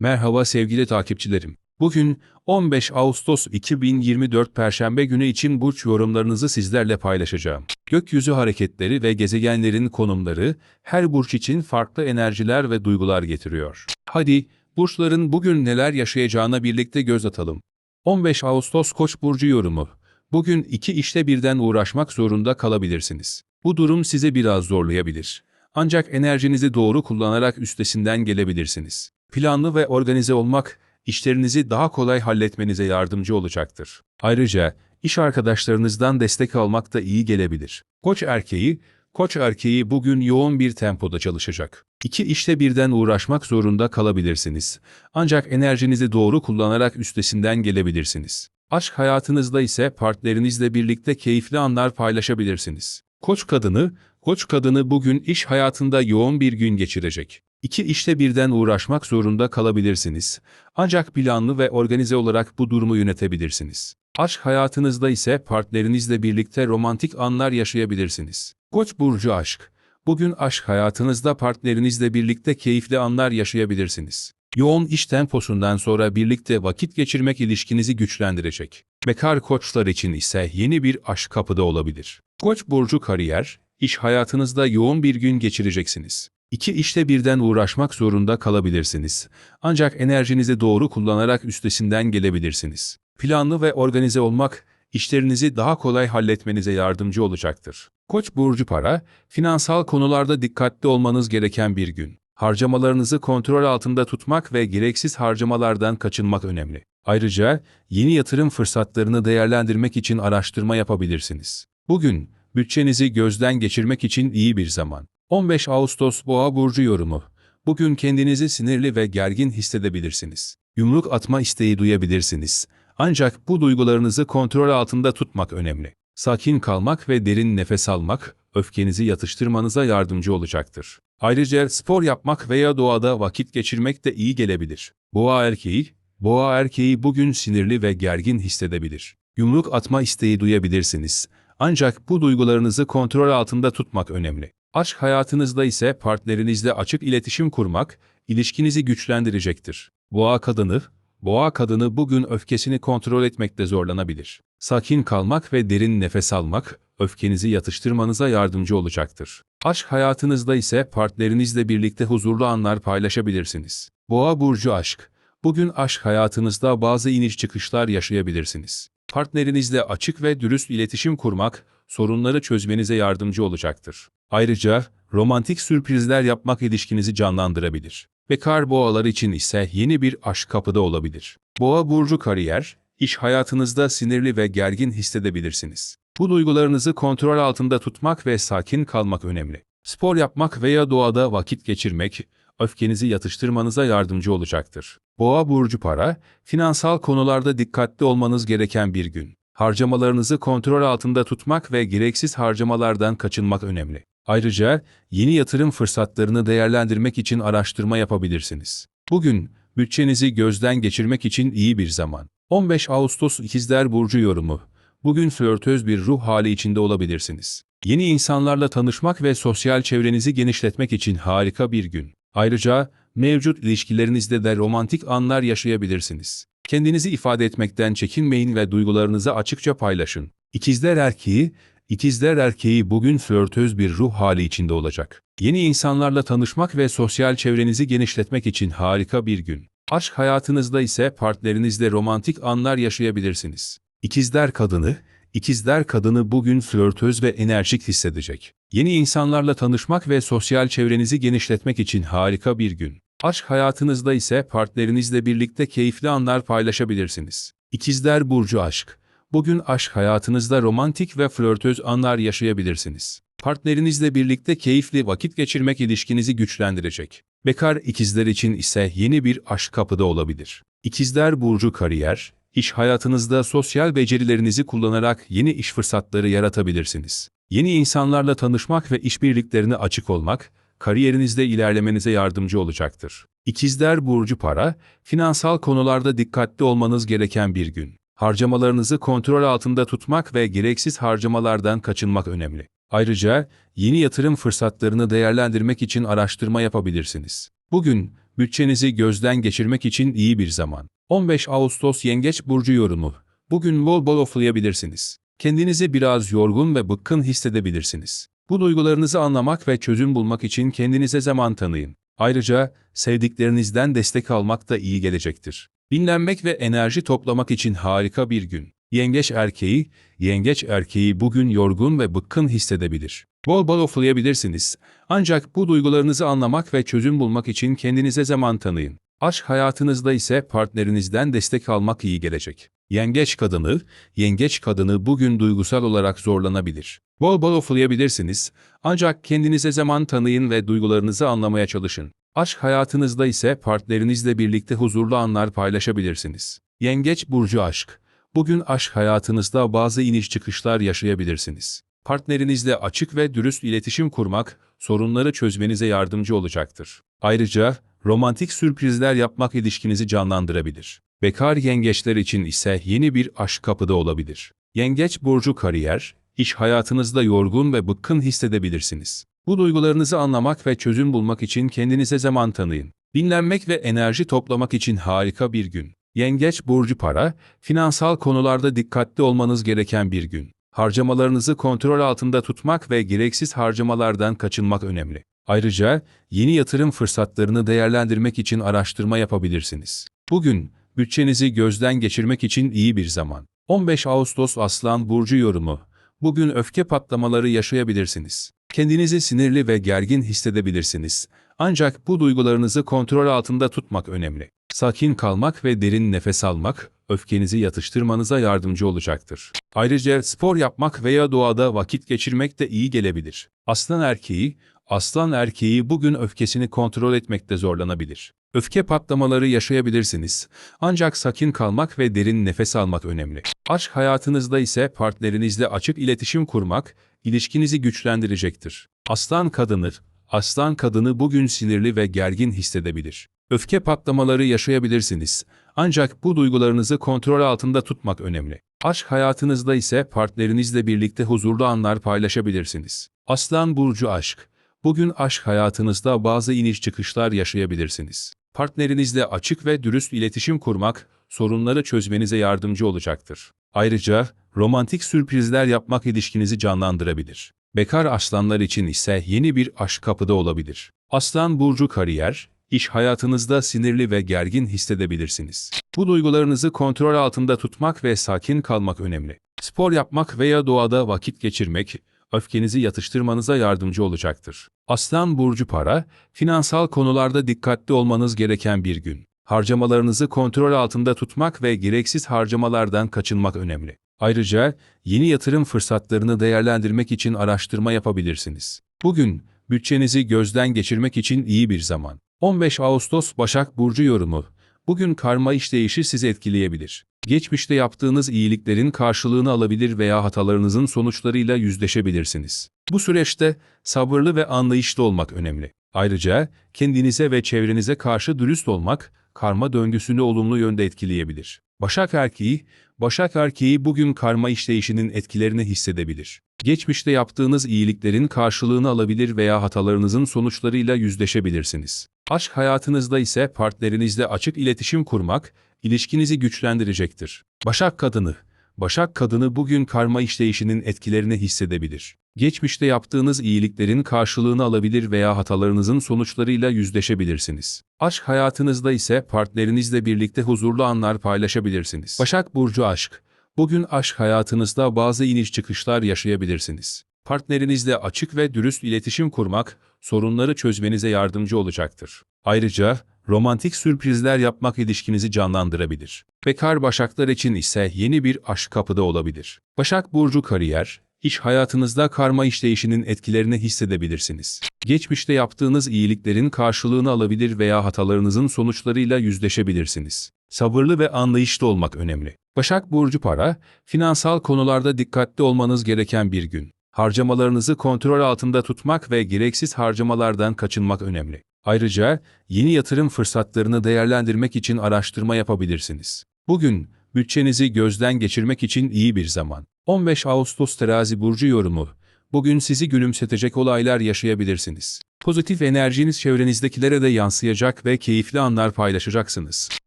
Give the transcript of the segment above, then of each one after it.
Merhaba sevgili takipçilerim. Bugün 15 Ağustos 2024 Perşembe günü için burç yorumlarınızı sizlerle paylaşacağım. Gökyüzü hareketleri ve gezegenlerin konumları her burç için farklı enerjiler ve duygular getiriyor. Hadi burçların bugün neler yaşayacağına birlikte göz atalım. 15 Ağustos Koç burcu yorumu. Bugün iki işte birden uğraşmak zorunda kalabilirsiniz. Bu durum sizi biraz zorlayabilir. Ancak enerjinizi doğru kullanarak üstesinden gelebilirsiniz. Planlı ve organize olmak, işlerinizi daha kolay halletmenize yardımcı olacaktır. Ayrıca, iş arkadaşlarınızdan destek almak da iyi gelebilir. Koç erkeği, koç erkeği bugün yoğun bir tempoda çalışacak. İki işte birden uğraşmak zorunda kalabilirsiniz. Ancak enerjinizi doğru kullanarak üstesinden gelebilirsiniz. Aşk hayatınızda ise partnerinizle birlikte keyifli anlar paylaşabilirsiniz. Koç kadını, koç kadını bugün iş hayatında yoğun bir gün geçirecek. İki işte birden uğraşmak zorunda kalabilirsiniz. Ancak planlı ve organize olarak bu durumu yönetebilirsiniz. Aşk hayatınızda ise partnerinizle birlikte romantik anlar yaşayabilirsiniz. Koç burcu aşk. Bugün aşk hayatınızda partnerinizle birlikte keyifli anlar yaşayabilirsiniz. Yoğun iş temposundan sonra birlikte vakit geçirmek ilişkinizi güçlendirecek. Bekar koçlar için ise yeni bir aşk kapıda olabilir. Koç burcu kariyer, iş hayatınızda yoğun bir gün geçireceksiniz. İki işte birden uğraşmak zorunda kalabilirsiniz. Ancak enerjinizi doğru kullanarak üstesinden gelebilirsiniz. Planlı ve organize olmak, işlerinizi daha kolay halletmenize yardımcı olacaktır. Koç burcu para, finansal konularda dikkatli olmanız gereken bir gün. Harcamalarınızı kontrol altında tutmak ve gereksiz harcamalardan kaçınmak önemli. Ayrıca yeni yatırım fırsatlarını değerlendirmek için araştırma yapabilirsiniz. Bugün bütçenizi gözden geçirmek için iyi bir zaman. 15 Ağustos Boğa burcu yorumu. Bugün kendinizi sinirli ve gergin hissedebilirsiniz. Yumruk atma isteği duyabilirsiniz. Ancak bu duygularınızı kontrol altında tutmak önemli. Sakin kalmak ve derin nefes almak, öfkenizi yatıştırmanıza yardımcı olacaktır. Ayrıca spor yapmak veya doğada vakit geçirmek de iyi gelebilir. Boğa erkeği, boğa erkeği bugün sinirli ve gergin hissedebilir. Yumruk atma isteği duyabilirsiniz. Ancak bu duygularınızı kontrol altında tutmak önemli. Aşk hayatınızda ise partnerinizle açık iletişim kurmak, ilişkinizi güçlendirecektir. Boğa kadını, boğa kadını bugün öfkesini kontrol etmekte zorlanabilir. Sakin kalmak ve derin nefes almak, öfkenizi yatıştırmanıza yardımcı olacaktır. Aşk hayatınızda ise partnerinizle birlikte huzurlu anlar paylaşabilirsiniz. Boğa burcu aşk. Bugün aşk hayatınızda bazı iniş çıkışlar yaşayabilirsiniz. Partnerinizle açık ve dürüst iletişim kurmak, sorunları çözmenize yardımcı olacaktır. Ayrıca romantik sürprizler yapmak ilişkinizi canlandırabilir. Bekar boğalar için ise yeni bir aşk kapıda olabilir. Boğa burcu kariyer, iş hayatınızda sinirli ve gergin hissedebilirsiniz. Bu duygularınızı kontrol altında tutmak ve sakin kalmak önemli. Spor yapmak veya doğada vakit geçirmek, öfkenizi yatıştırmanıza yardımcı olacaktır. Boğa burcu para, finansal konularda dikkatli olmanız gereken bir gün. Harcamalarınızı kontrol altında tutmak ve gereksiz harcamalardan kaçınmak önemli. Ayrıca, yeni yatırım fırsatlarını değerlendirmek için araştırma yapabilirsiniz. Bugün, bütçenizi gözden geçirmek için iyi bir zaman. 15 Ağustos İkizler Burcu yorumu. Bugün flörtöz bir ruh hali içinde olabilirsiniz. Yeni insanlarla tanışmak ve sosyal çevrenizi genişletmek için harika bir gün. Ayrıca, mevcut ilişkilerinizde de romantik anlar yaşayabilirsiniz. Kendinizi ifade etmekten çekinmeyin ve duygularınızı açıkça paylaşın. İkizler erkeği, İkizler erkeği bugün flörtöz bir ruh hali içinde olacak. Yeni insanlarla tanışmak ve sosyal çevrenizi genişletmek için harika bir gün. Aşk hayatınızda ise partnerinizle romantik anlar yaşayabilirsiniz. İkizler kadını, İkizler kadını bugün flörtöz ve enerjik hissedecek. Yeni insanlarla tanışmak ve sosyal çevrenizi genişletmek için harika bir gün. Aşk hayatınızda ise partnerinizle birlikte keyifli anlar paylaşabilirsiniz. İkizler Burcu Aşk Bugün aşk hayatınızda romantik ve flörtöz anlar yaşayabilirsiniz. Partnerinizle birlikte keyifli vakit geçirmek ilişkinizi güçlendirecek. Bekar ikizler için ise yeni bir aşk kapıda olabilir. İkizler Burcu Kariyer, iş hayatınızda sosyal becerilerinizi kullanarak yeni iş fırsatları yaratabilirsiniz. Yeni insanlarla tanışmak ve işbirliklerine açık olmak, kariyerinizde ilerlemenize yardımcı olacaktır. İkizler Burcu Para, finansal konularda dikkatli olmanız gereken bir gün. Harcamalarınızı kontrol altında tutmak ve gereksiz harcamalardan kaçınmak önemli. Ayrıca yeni yatırım fırsatlarını değerlendirmek için araştırma yapabilirsiniz. Bugün bütçenizi gözden geçirmek için iyi bir zaman. 15 Ağustos Yengeç Burcu yorumu. Bugün bol bol oflayabilirsiniz. Kendinizi biraz yorgun ve bıkkın hissedebilirsiniz. Bu duygularınızı anlamak ve çözüm bulmak için kendinize zaman tanıyın. Ayrıca sevdiklerinizden destek almak da iyi gelecektir. Dinlenmek ve enerji toplamak için harika bir gün. Yengeç erkeği, yengeç erkeği bugün yorgun ve bıkkın hissedebilir. Bol bol oflayabilirsiniz. Ancak bu duygularınızı anlamak ve çözüm bulmak için kendinize zaman tanıyın. Aşk hayatınızda ise partnerinizden destek almak iyi gelecek. Yengeç kadını, yengeç kadını bugün duygusal olarak zorlanabilir. Bol bol oflayabilirsiniz. Ancak kendinize zaman tanıyın ve duygularınızı anlamaya çalışın. Aşk hayatınızda ise partnerinizle birlikte huzurlu anlar paylaşabilirsiniz. Yengeç burcu aşk. Bugün aşk hayatınızda bazı iniş çıkışlar yaşayabilirsiniz. Partnerinizle açık ve dürüst iletişim kurmak, sorunları çözmenize yardımcı olacaktır. Ayrıca romantik sürprizler yapmak ilişkinizi canlandırabilir. Bekar yengeçler için ise yeni bir aşk kapıda olabilir. Yengeç burcu kariyer, iş hayatınızda yorgun ve bıkkın hissedebilirsiniz. Bu duygularınızı anlamak ve çözüm bulmak için kendinize zaman tanıyın. Dinlenmek ve enerji toplamak için harika bir gün. Yengeç burcu para, finansal konularda dikkatli olmanız gereken bir gün. Harcamalarınızı kontrol altında tutmak ve gereksiz harcamalardan kaçınmak önemli. Ayrıca yeni yatırım fırsatlarını değerlendirmek için araştırma yapabilirsiniz. Bugün bütçenizi gözden geçirmek için iyi bir zaman. 15 Ağustos Aslan burcu yorumu. Bugün öfke patlamaları yaşayabilirsiniz. Kendinizi sinirli ve gergin hissedebilirsiniz. Ancak bu duygularınızı kontrol altında tutmak önemli. Sakin kalmak ve derin nefes almak, öfkenizi yatıştırmanıza yardımcı olacaktır. Ayrıca spor yapmak veya doğada vakit geçirmek de iyi gelebilir. Aslan erkeği, aslan erkeği bugün öfkesini kontrol etmekte zorlanabilir. Öfke patlamaları yaşayabilirsiniz. Ancak sakin kalmak ve derin nefes almak önemli. Aşk hayatınızda ise partnerinizle açık iletişim kurmak, ilişkinizi güçlendirecektir. Aslan kadını, aslan kadını bugün sinirli ve gergin hissedebilir. Öfke patlamaları yaşayabilirsiniz. Ancak bu duygularınızı kontrol altında tutmak önemli. Aşk hayatınızda ise partnerinizle birlikte huzurlu anlar paylaşabilirsiniz. Aslan burcu aşk. Bugün aşk hayatınızda bazı iniş çıkışlar yaşayabilirsiniz. Partnerinizle açık ve dürüst iletişim kurmak, sorunları çözmenize yardımcı olacaktır. Ayrıca romantik sürprizler yapmak ilişkinizi canlandırabilir. Bekar aslanlar için ise yeni bir aşk kapıda olabilir. Aslan burcu kariyer, iş hayatınızda sinirli ve gergin hissedebilirsiniz. Bu duygularınızı kontrol altında tutmak ve sakin kalmak önemli. Spor yapmak veya doğada vakit geçirmek, öfkenizi yatıştırmanıza yardımcı olacaktır. Aslan burcu para, finansal konularda dikkatli olmanız gereken bir gün. Harcamalarınızı kontrol altında tutmak ve gereksiz harcamalardan kaçınmak önemli. Ayrıca yeni yatırım fırsatlarını değerlendirmek için araştırma yapabilirsiniz. Bugün bütçenizi gözden geçirmek için iyi bir zaman. 15 Ağustos Başak Burcu yorumu. Bugün karma işleyişi sizi etkileyebilir. Geçmişte yaptığınız iyiliklerin karşılığını alabilir veya hatalarınızın sonuçlarıyla yüzleşebilirsiniz. Bu süreçte sabırlı ve anlayışlı olmak önemli. Ayrıca kendinize ve çevrenize karşı dürüst olmak, karma döngüsünü olumlu yönde etkileyebilir. Başak erkeği, Başak erkeği bugün karma işleyişinin etkilerini hissedebilir. Geçmişte yaptığınız iyiliklerin karşılığını alabilir veya hatalarınızın sonuçlarıyla yüzleşebilirsiniz. Aşk hayatınızda ise partnerinizle açık iletişim kurmak, ilişkinizi güçlendirecektir. Başak kadını Başak kadını bugün karma işleyişinin etkilerini hissedebilir. Geçmişte yaptığınız iyiliklerin karşılığını alabilir veya hatalarınızın sonuçlarıyla yüzleşebilirsiniz. Aşk hayatınızda ise partnerinizle birlikte huzurlu anlar paylaşabilirsiniz. Başak Burcu Aşk Bugün aşk hayatınızda bazı iniş çıkışlar yaşayabilirsiniz. Partnerinizle açık ve dürüst iletişim kurmak, sorunları çözmenize yardımcı olacaktır. Ayrıca romantik sürprizler yapmak ilişkinizi canlandırabilir. Bekar başaklar için ise yeni bir aşk kapıda olabilir. Başak Burcu kariyer, iş hayatınızda karma işleyişinin etkilerini hissedebilirsiniz. Geçmişte yaptığınız iyiliklerin karşılığını alabilir veya hatalarınızın sonuçlarıyla yüzleşebilirsiniz. Sabırlı ve anlayışlı olmak önemli. Başak Burcu para, finansal konularda dikkatli olmanız gereken bir gün. Harcamalarınızı kontrol altında tutmak ve gereksiz harcamalardan kaçınmak önemli. Ayrıca yeni yatırım fırsatlarını değerlendirmek için araştırma yapabilirsiniz. Bugün bütçenizi gözden geçirmek için iyi bir zaman. 15 Ağustos Terazi Burcu yorumu. Bugün sizi gülümsetecek olaylar yaşayabilirsiniz. Pozitif enerjiniz çevrenizdekilere de yansıyacak ve keyifli anlar paylaşacaksınız.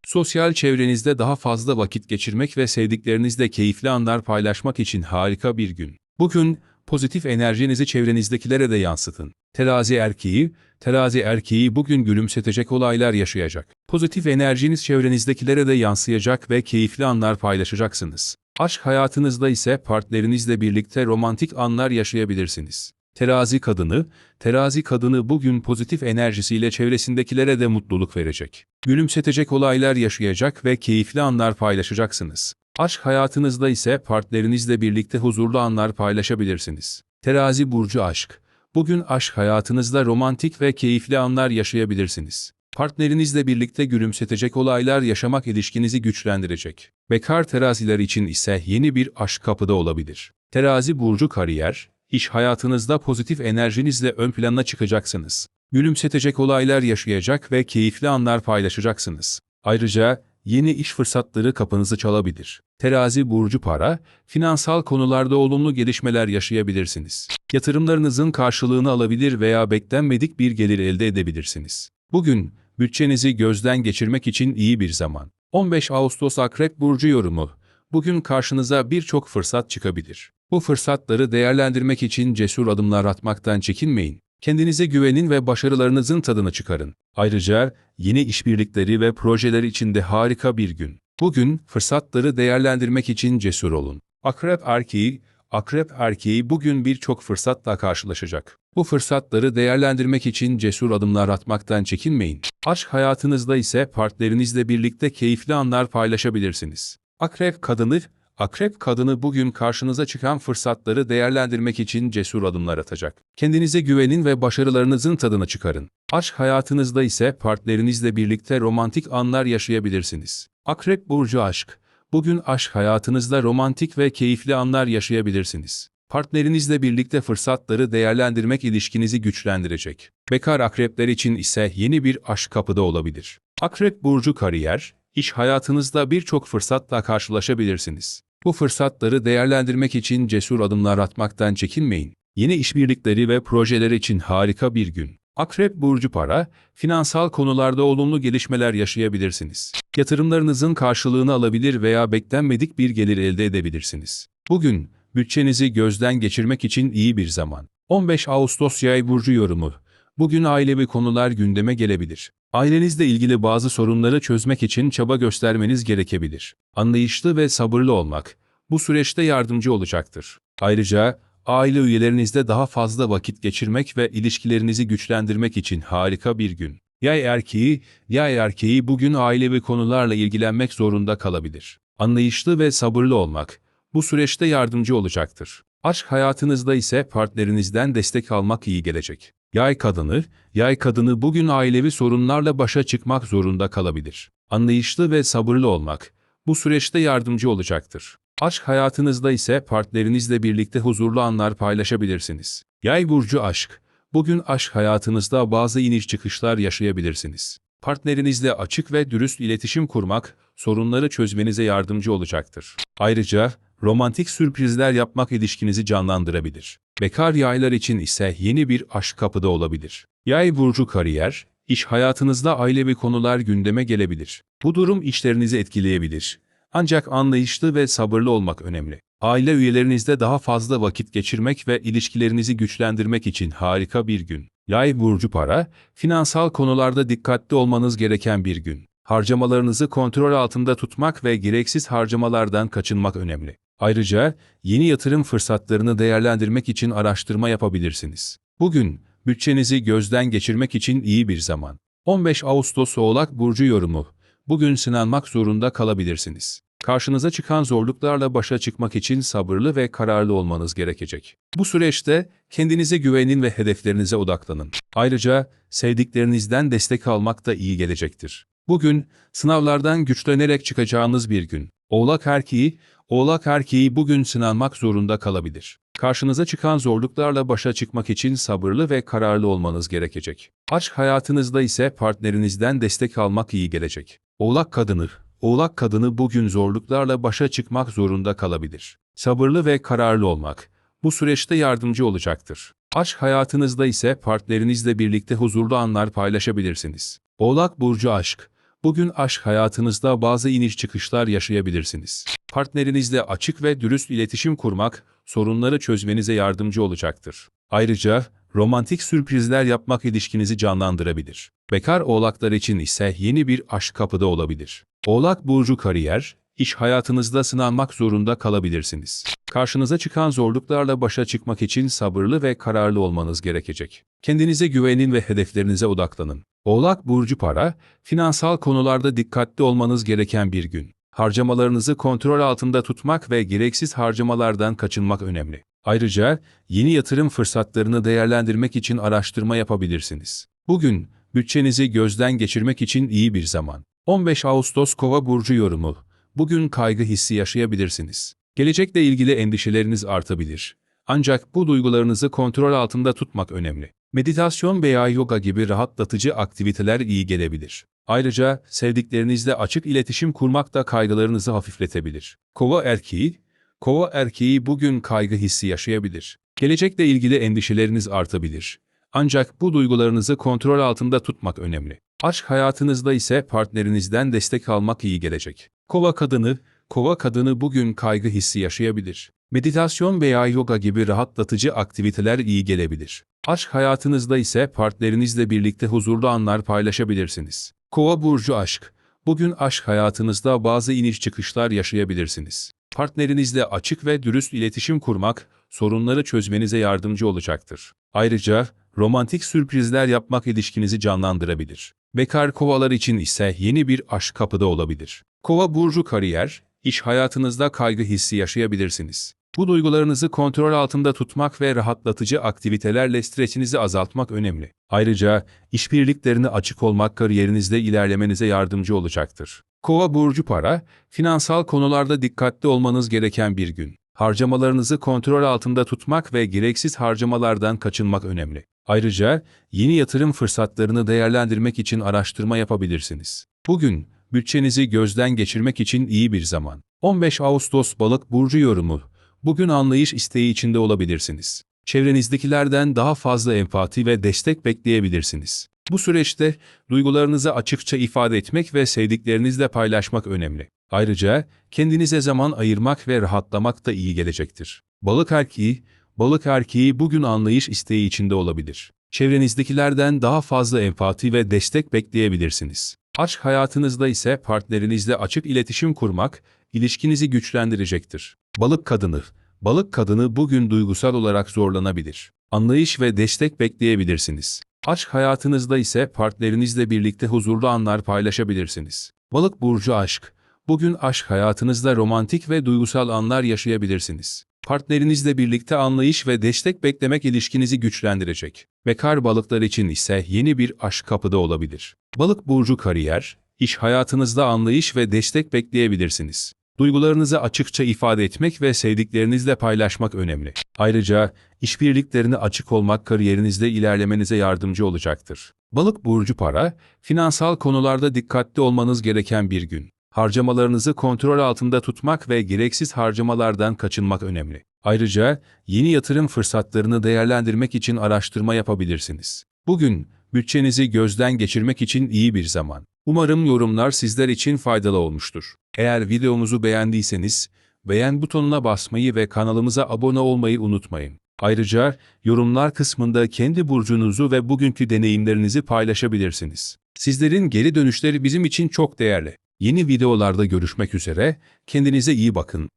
Sosyal çevrenizde daha fazla vakit geçirmek ve sevdiklerinizle keyifli anlar paylaşmak için harika bir gün. Bugün pozitif enerjinizi çevrenizdekilere de yansıtın. Terazi erkeği, terazi erkeği bugün gülümsetecek olaylar yaşayacak. Pozitif enerjiniz çevrenizdekilere de yansıyacak ve keyifli anlar paylaşacaksınız. Aşk hayatınızda ise partnerinizle birlikte romantik anlar yaşayabilirsiniz. Terazi kadını, terazi kadını bugün pozitif enerjisiyle çevresindekilere de mutluluk verecek. Gülümsetecek olaylar yaşayacak ve keyifli anlar paylaşacaksınız. Aşk hayatınızda ise partnerinizle birlikte huzurlu anlar paylaşabilirsiniz. Terazi burcu aşk. Bugün aşk hayatınızda romantik ve keyifli anlar yaşayabilirsiniz. Partnerinizle birlikte gülümsetecek olaylar yaşamak ilişkinizi güçlendirecek. Bekar teraziler için ise yeni bir aşk kapıda olabilir. Terazi burcu kariyer, iş hayatınızda pozitif enerjinizle ön plana çıkacaksınız. Gülümsetecek olaylar yaşayacak ve keyifli anlar paylaşacaksınız. Ayrıca yeni iş fırsatları kapınızı çalabilir. Terazi burcu para, finansal konularda olumlu gelişmeler yaşayabilirsiniz. Yatırımlarınızın karşılığını alabilir veya beklenmedik bir gelir elde edebilirsiniz. Bugün bütçenizi gözden geçirmek için iyi bir zaman. 15 Ağustos Akrep Burcu yorumu. Bugün karşınıza birçok fırsat çıkabilir. Bu fırsatları değerlendirmek için cesur adımlar atmaktan çekinmeyin. Kendinize güvenin ve başarılarınızın tadını çıkarın. Ayrıca yeni işbirlikleri ve projeler için de harika bir gün. Bugün fırsatları değerlendirmek için cesur olun. Akrep erkeği, akrep erkeği bugün birçok fırsatla karşılaşacak. Bu fırsatları değerlendirmek için cesur adımlar atmaktan çekinmeyin. Aşk hayatınızda ise partnerinizle birlikte keyifli anlar paylaşabilirsiniz. Akrep kadını, akrep kadını bugün karşınıza çıkan fırsatları değerlendirmek için cesur adımlar atacak. Kendinize güvenin ve başarılarınızın tadını çıkarın. Aşk hayatınızda ise partnerinizle birlikte romantik anlar yaşayabilirsiniz. Akrep burcu aşk. Bugün aşk hayatınızda romantik ve keyifli anlar yaşayabilirsiniz. Partnerinizle birlikte fırsatları değerlendirmek ilişkinizi güçlendirecek. Bekar akrepler için ise yeni bir aşk kapıda olabilir. Akrep burcu kariyer, iş hayatınızda birçok fırsatla karşılaşabilirsiniz. Bu fırsatları değerlendirmek için cesur adımlar atmaktan çekinmeyin. Yeni işbirlikleri ve projeler için harika bir gün. Akrep burcu para, finansal konularda olumlu gelişmeler yaşayabilirsiniz. Yatırımlarınızın karşılığını alabilir veya beklenmedik bir gelir elde edebilirsiniz. Bugün bütçenizi gözden geçirmek için iyi bir zaman. 15 Ağustos Yay burcu yorumu. Bugün ailevi konular gündeme gelebilir. Ailenizle ilgili bazı sorunları çözmek için çaba göstermeniz gerekebilir. Anlayışlı ve sabırlı olmak bu süreçte yardımcı olacaktır. Ayrıca aile üyelerinizle daha fazla vakit geçirmek ve ilişkilerinizi güçlendirmek için harika bir gün. Yay erkeği, yay erkeği bugün ailevi konularla ilgilenmek zorunda kalabilir. Anlayışlı ve sabırlı olmak bu süreçte yardımcı olacaktır. Aşk hayatınızda ise partnerinizden destek almak iyi gelecek. Yay kadını, yay kadını bugün ailevi sorunlarla başa çıkmak zorunda kalabilir. Anlayışlı ve sabırlı olmak bu süreçte yardımcı olacaktır. Aşk hayatınızda ise partnerinizle birlikte huzurlu anlar paylaşabilirsiniz. Yay burcu aşk. Bugün aşk hayatınızda bazı iniş çıkışlar yaşayabilirsiniz. Partnerinizle açık ve dürüst iletişim kurmak sorunları çözmenize yardımcı olacaktır. Ayrıca romantik sürprizler yapmak ilişkinizi canlandırabilir. Bekar yaylar için ise yeni bir aşk kapıda olabilir. Yay burcu kariyer, iş hayatınızda ailevi konular gündeme gelebilir. Bu durum işlerinizi etkileyebilir. Ancak anlayışlı ve sabırlı olmak önemli. Aile üyelerinizle daha fazla vakit geçirmek ve ilişkilerinizi güçlendirmek için harika bir gün. Yay burcu para, finansal konularda dikkatli olmanız gereken bir gün. Harcamalarınızı kontrol altında tutmak ve gereksiz harcamalardan kaçınmak önemli. Ayrıca yeni yatırım fırsatlarını değerlendirmek için araştırma yapabilirsiniz. Bugün bütçenizi gözden geçirmek için iyi bir zaman. 15 Ağustos Oğlak Burcu yorumu. Bugün sınanmak zorunda kalabilirsiniz. Karşınıza çıkan zorluklarla başa çıkmak için sabırlı ve kararlı olmanız gerekecek. Bu süreçte kendinize güvenin ve hedeflerinize odaklanın. Ayrıca sevdiklerinizden destek almak da iyi gelecektir. Bugün sınavlardan güçlenerek çıkacağınız bir gün. Oğlak erkeği, Oğlak erkeği bugün sınanmak zorunda kalabilir. Karşınıza çıkan zorluklarla başa çıkmak için sabırlı ve kararlı olmanız gerekecek. Aşk hayatınızda ise partnerinizden destek almak iyi gelecek. Oğlak kadını, Oğlak kadını bugün zorluklarla başa çıkmak zorunda kalabilir. Sabırlı ve kararlı olmak, bu süreçte yardımcı olacaktır. Aşk hayatınızda ise partnerinizle birlikte huzurlu anlar paylaşabilirsiniz. Oğlak Burcu Aşk Bugün aşk hayatınızda bazı iniş çıkışlar yaşayabilirsiniz. Partnerinizle açık ve dürüst iletişim kurmak, sorunları çözmenize yardımcı olacaktır. Ayrıca romantik sürprizler yapmak ilişkinizi canlandırabilir. Bekar oğlaklar için ise yeni bir aşk kapıda olabilir. Oğlak burcu kariyer, iş hayatınızda sınanmak zorunda kalabilirsiniz. Karşınıza çıkan zorluklarla başa çıkmak için sabırlı ve kararlı olmanız gerekecek. Kendinize güvenin ve hedeflerinize odaklanın. Oğlak burcu para, finansal konularda dikkatli olmanız gereken bir gün. Harcamalarınızı kontrol altında tutmak ve gereksiz harcamalardan kaçınmak önemli. Ayrıca yeni yatırım fırsatlarını değerlendirmek için araştırma yapabilirsiniz. Bugün bütçenizi gözden geçirmek için iyi bir zaman. 15 Ağustos Kova burcu yorumu. Bugün kaygı hissi yaşayabilirsiniz. Gelecekle ilgili endişeleriniz artabilir. Ancak bu duygularınızı kontrol altında tutmak önemli. Meditasyon veya yoga gibi rahatlatıcı aktiviteler iyi gelebilir. Ayrıca sevdiklerinizle açık iletişim kurmak da kaygılarınızı hafifletebilir. Kova erkeği, Kova erkeği bugün kaygı hissi yaşayabilir. Gelecekle ilgili endişeleriniz artabilir. Ancak bu duygularınızı kontrol altında tutmak önemli. Aşk hayatınızda ise partnerinizden destek almak iyi gelecek. Kova kadını, kova kadını bugün kaygı hissi yaşayabilir. Meditasyon veya yoga gibi rahatlatıcı aktiviteler iyi gelebilir. Aşk hayatınızda ise partnerinizle birlikte huzurlu anlar paylaşabilirsiniz. Kova burcu aşk. Bugün aşk hayatınızda bazı iniş çıkışlar yaşayabilirsiniz. Partnerinizle açık ve dürüst iletişim kurmak, sorunları çözmenize yardımcı olacaktır. Ayrıca romantik sürprizler yapmak ilişkinizi canlandırabilir. Bekar kovalar için ise yeni bir aşk kapıda olabilir. Kova burcu kariyer, iş hayatınızda kaygı hissi yaşayabilirsiniz. Bu duygularınızı kontrol altında tutmak ve rahatlatıcı aktivitelerle stresinizi azaltmak önemli. Ayrıca işbirliklerine açık olmak kariyerinizde ilerlemenize yardımcı olacaktır. Kova burcu para, finansal konularda dikkatli olmanız gereken bir gün. Harcamalarınızı kontrol altında tutmak ve gereksiz harcamalardan kaçınmak önemli. Ayrıca yeni yatırım fırsatlarını değerlendirmek için araştırma yapabilirsiniz. Bugün bütçenizi gözden geçirmek için iyi bir zaman. 15 Ağustos Balık burcu yorumu. Bugün anlayış isteği içinde olabilirsiniz. Çevrenizdekilerden daha fazla empati ve destek bekleyebilirsiniz. Bu süreçte duygularınızı açıkça ifade etmek ve sevdiklerinizle paylaşmak önemli. Ayrıca kendinize zaman ayırmak ve rahatlamak da iyi gelecektir. Balık erkeği, balık erkeği bugün anlayış isteği içinde olabilir. Çevrenizdekilerden daha fazla empati ve destek bekleyebilirsiniz. Aşk hayatınızda ise partnerinizle açık iletişim kurmak, ilişkinizi güçlendirecektir. Balık kadını, balık kadını bugün duygusal olarak zorlanabilir. Anlayış ve destek bekleyebilirsiniz. Aşk hayatınızda ise partnerinizle birlikte huzurlu anlar paylaşabilirsiniz. Balık burcu aşk. Bugün aşk hayatınızda romantik ve duygusal anlar yaşayabilirsiniz. Partnerinizle birlikte anlayış ve destek beklemek ilişkinizi güçlendirecek. Bekar balıklar için ise yeni bir aşk kapıda olabilir. Balık burcu kariyer, iş hayatınızda anlayış ve destek bekleyebilirsiniz. Duygularınızı açıkça ifade etmek ve sevdiklerinizle paylaşmak önemli. Ayrıca işbirliklerine açık olmak kariyerinizde ilerlemenize yardımcı olacaktır. Balık burcu para, finansal konularda dikkatli olmanız gereken bir gün. Harcamalarınızı kontrol altında tutmak ve gereksiz harcamalardan kaçınmak önemli. Ayrıca yeni yatırım fırsatlarını değerlendirmek için araştırma yapabilirsiniz. Bugün bütçenizi gözden geçirmek için iyi bir zaman. Umarım yorumlar sizler için faydalı olmuştur. Eğer videomuzu beğendiyseniz beğen butonuna basmayı ve kanalımıza abone olmayı unutmayın. Ayrıca yorumlar kısmında kendi burcunuzu ve bugünkü deneyimlerinizi paylaşabilirsiniz. Sizlerin geri dönüşleri bizim için çok değerli. Yeni videolarda görüşmek üzere, kendinize iyi bakın.